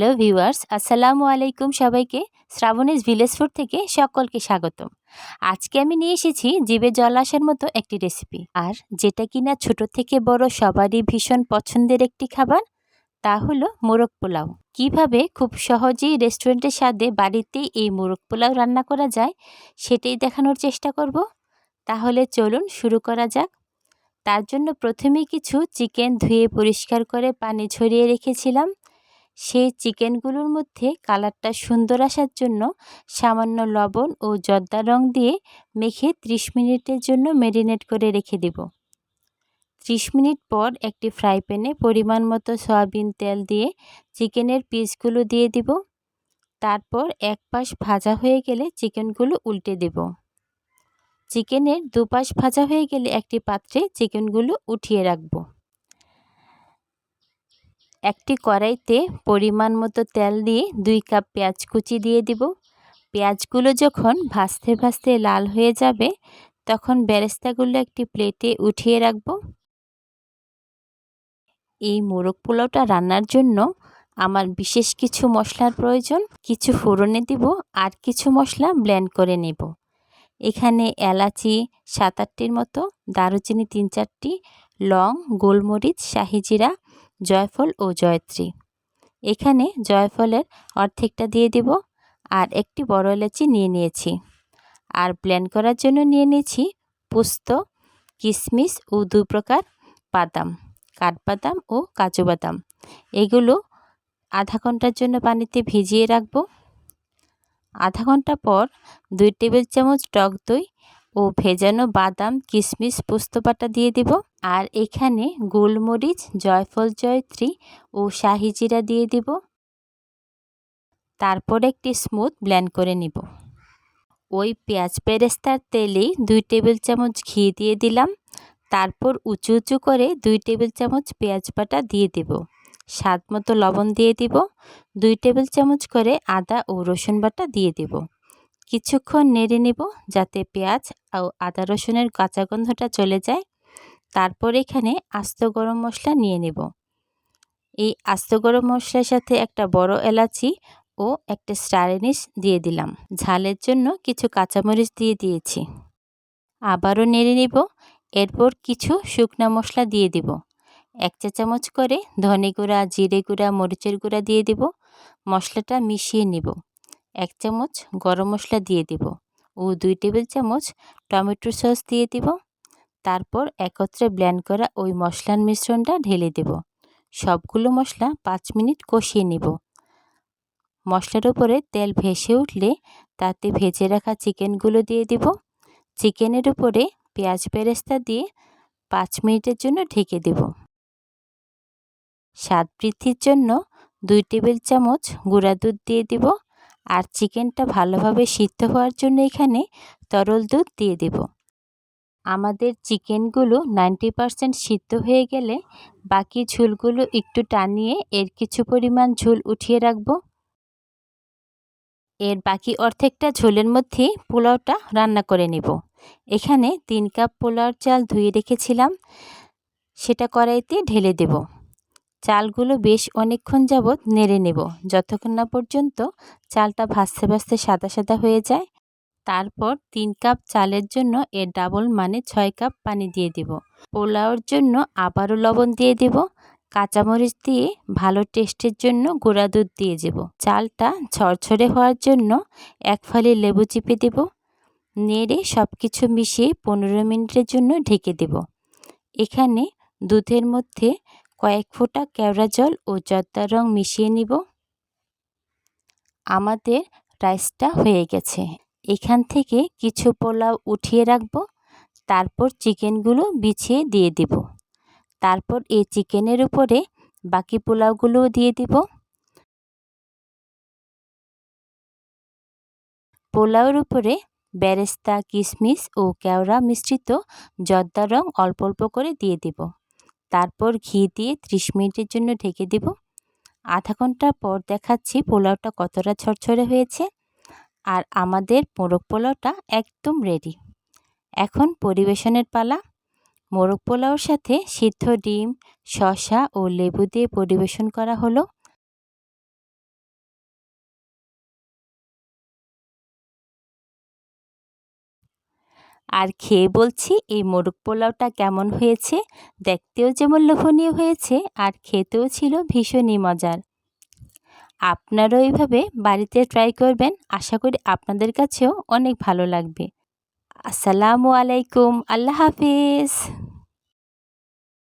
Hello viewers, আসসালামু আলাইকুম সবাইকে। শ্রাবণীজ ভিলেজ ফুড থেকে সকলকে স্বাগতম। আজকে আমি নিয়ে এসেছি জিভে জল আসার মতো একটি রেসিপি। আর যেটা কিনা ছোট থেকে বড় সবারই ভীষণ পছন্দের একটি খাবার, তা হলো মোরগ পোলাও। কীভাবে খুব সহজেই রেস্টুরেন্টের স্বাদে বাড়িতেই এই মোরগ পোলাও রান্না করা যায়, সেটাই দেখানোর চেষ্টা করব। তাহলে চলুন শুরু করা যাক। তার জন্য প্রথমেই কিছু চিকেন ধুয়ে পরিষ্কার করে পানি ঝরিয়ে রেখেছিলাম। সেই চিকেনগুলোর মধ্যে কালারটা সুন্দর আসার জন্য সামান্য লবণ ও জর্দা রং দিয়ে মেখে ৩০ মিনিটের জন্য ম্যারিনেট করে রেখে দেব। ৩০ মিনিট পর একটি ফ্রাই প্যানে পরিমাণ মতো সয়াবিন তেল দিয়ে চিকেনের পিসগুলো দিয়ে দিব। তারপর এক পাশ ভাজা হয়ে গেলে চিকেনগুলো উল্টে দেব। চিকেনের দুপাশ ভাজা হয়ে গেলে একটি পাত্রে চিকেনগুলো উঠিয়ে রাখব। একটি কড়াইতে পরিমাণ মতো তেল দিয়ে দুই কাপ পেঁয়াজ কুচি দিয়ে দিব। পেঁয়াজগুলো যখন ভাজতে ভাজতে লাল হয়ে যাবে, তখন বেরেস্তাগুলো একটি প্লেটে উঠিয়ে রাখব। এই মোরগ পোলাওটা রান্নার জন্য আমার বিশেষ কিছু মশলার প্রয়োজন, কিছু ফোড়নে দিব আর কিছু মশলা ব্লেন্ড করে নেব। এখানে এলাচি সাত আটটির মতো, দারুচিনি তিন চারটি, লং, গোলমরিচ শাহিজিরা জয়ফল ও জয়ত্রী। এখানে জয়ফলের অর্ধেকটা দিয়ে দিব আর একটি বড় এলাচি নিয়ে নিয়েছি। আর প্ল্যান করার জন্য নিয়ে নিয়েছি পোস্ত কিশমিশ ও দু প্রকার বাদাম, কাঠবাদাম ও কাজু বাদাম। এগুলো আধা ঘণ্টার জন্য পানিতে ভিজিয়ে রাখব। আধা ঘণ্টা পর দুই টেবিল চামচ টক দই ও ভেজানো বাদাম কিশমিশ পোস্ত বাটা দিয়ে দিব। আর এখানে গোলমরিচ, জয়ফল জয়ত্রী ও শাহি জিরা দিয়ে দিব। তারপর একটি স্মুথ ব্ল্যান্ড করে নিব। ওই পেঁয়াজ পেরেস্তার তেলেই দুই টেবিল চামচ ঘি দিয়ে দিলাম। তারপর উঁচু উঁচু করে দুই টেবিল চামচ পেঁয়াজ বাটা দিয়ে দেব। স্বাদ মতো লবণ দিয়ে দিব। দুই টেবিল চামচ করে আদা ও রসুন বাটা দিয়ে দেব। কিছুক্ষণ নেড়ে নেব যাতে পেঁয়াজ ও আদা রসুনের কাঁচা গন্ধটা চলে যায়। তারপর এখানে আস্ত গরম মশলা নিয়ে নেব। এই আস্ত গরম মশলার সাথে একটা বড় এলাচি ও একটা স্টার দিয়ে দিলাম। ঝালের জন্য কিছু কাঁচামরিচ দিয়ে দিয়েছি। আবারও নেড়ে নেব। এরপর কিছু শুকনা মশলা দিয়ে দিব। এক চা চামচ করে ধনে গুঁড়া, জিরে গুঁড়া, মরিচের গুঁড়া দিয়ে দিব। মশলাটা মিশিয়ে নিব। এক চামচ গরম মশলা দিয়ে দিব ও দুই টেবিল চামচ টমেটো সস দিয়ে দিব। তারপর একত্রে ব্ল্যান্ড করা ওই মশলার মিশ্রণটা ঢেলে দেব। সবগুলো মশলা পাঁচ মিনিট কষিয়ে নিব। মশলার উপরে তেল ভেসে উঠলে তাতে ভেজে রাখা চিকেনগুলো দিয়ে দিব। চিকেনের উপরে পেঁয়াজ বেরেস্তা দিয়ে পাঁচ মিনিটের জন্য ঢেকে দেব। স্বাদ বৃদ্ধির জন্য দুই টেবিল চামচ গুঁড়া দুধ দিয়ে দিব। আর চিকেনটা ভালোভাবে সিদ্ধ হওয়ার জন্য এখানে তরল দুধ দিয়ে দেব। আমাদের চিকেনগুলো নাইনটি পারসেন্ট সিদ্ধ হয়ে গেলে বাকি ঝুলগুলো একটু টানিয়ে এর কিছু পরিমাণ ঝুল উঠিয়ে রাখব। এর বাকি অর্ধেকটা ঝোলের মধ্যে পোলাওটা রান্না করে নেব। এখানে তিন কাপ পোলাওর চাল ধুয়ে রেখেছিলাম। সেটা কড়াইতে ঢেলে দেব। চালগুলো বেশ অনেকক্ষণ যাবৎ নেড়ে নেব। যতক্ষণ না পর্যন্ত চালটা ভাসতে ভাসতে সাদা সাদা হয়ে যায়, তারপর তিন কাপ চালের জন্য এর ডাবল মানে ছয় কাপ পানি দিয়ে দেব। পোলাওর জন্য আবারও লবণ দিয়ে দেব। কাঁচামরিচ দিয়ে ভালো টেস্টের জন্য গুঁড়া দুধ দিয়ে দেব। চালটা ছড়ছড়ে হওয়ার জন্য এক ফালি লেবু চিপে দেব। নেড়ে সব কিছু মিশিয়ে পনেরো মিনিটের জন্য ঢেকে দেব। এখানে দুধের মধ্যে কয়েক ফোঁটা কেওড়া জল ও জর্দার রং মিশিয়ে নিব। আমাদের রাইসটা হয়ে গেছে। এখান থেকে কিছু পোলাও উঠিয়ে রাখব, তারপর চিকেনগুলো বিছিয়ে দিয়ে দেব। তারপর এই চিকেনের উপরে বাকি পোলাওগুলোও দিয়ে দিব। পোলাওর উপরে বেরেস্তা কিশমিশ ও কেওড়া মিশ্রিত জর্দা রং অল্প অল্প করে দিয়ে দিব। তারপর ঘি দিয়ে ত্রিশ মিনিটের জন্য ঢেকে দেব। আধা ঘণ্টা পর দেখাচ্ছি পোলাওটা কতটা ছড়ছড়ে হয়েছে। আর আমাদের মোরগ পোলাওটা একদম রেডি এখন পরিবেশনের পালা। মোরগ পোলাওর সাথে সিদ্ধ ডিম, শসা ও লেবু দিয়ে পরিবেশন করা হলো। আর খেয়ে বলছি এই মোরগ পোলাওটা কেমন হয়েছে? দেখতেও যেমন লোভনীয় হয়েছে আর খেতেও ছিল ভীষণই মজার। আপনারাও এইভাবে বাড়িতে ট্রাই করবেন, আশা করি আপনাদের কাছেও অনেক ভালো লাগবে। আসসালামু আলাইকুম, আল্লাহ হাফিজ।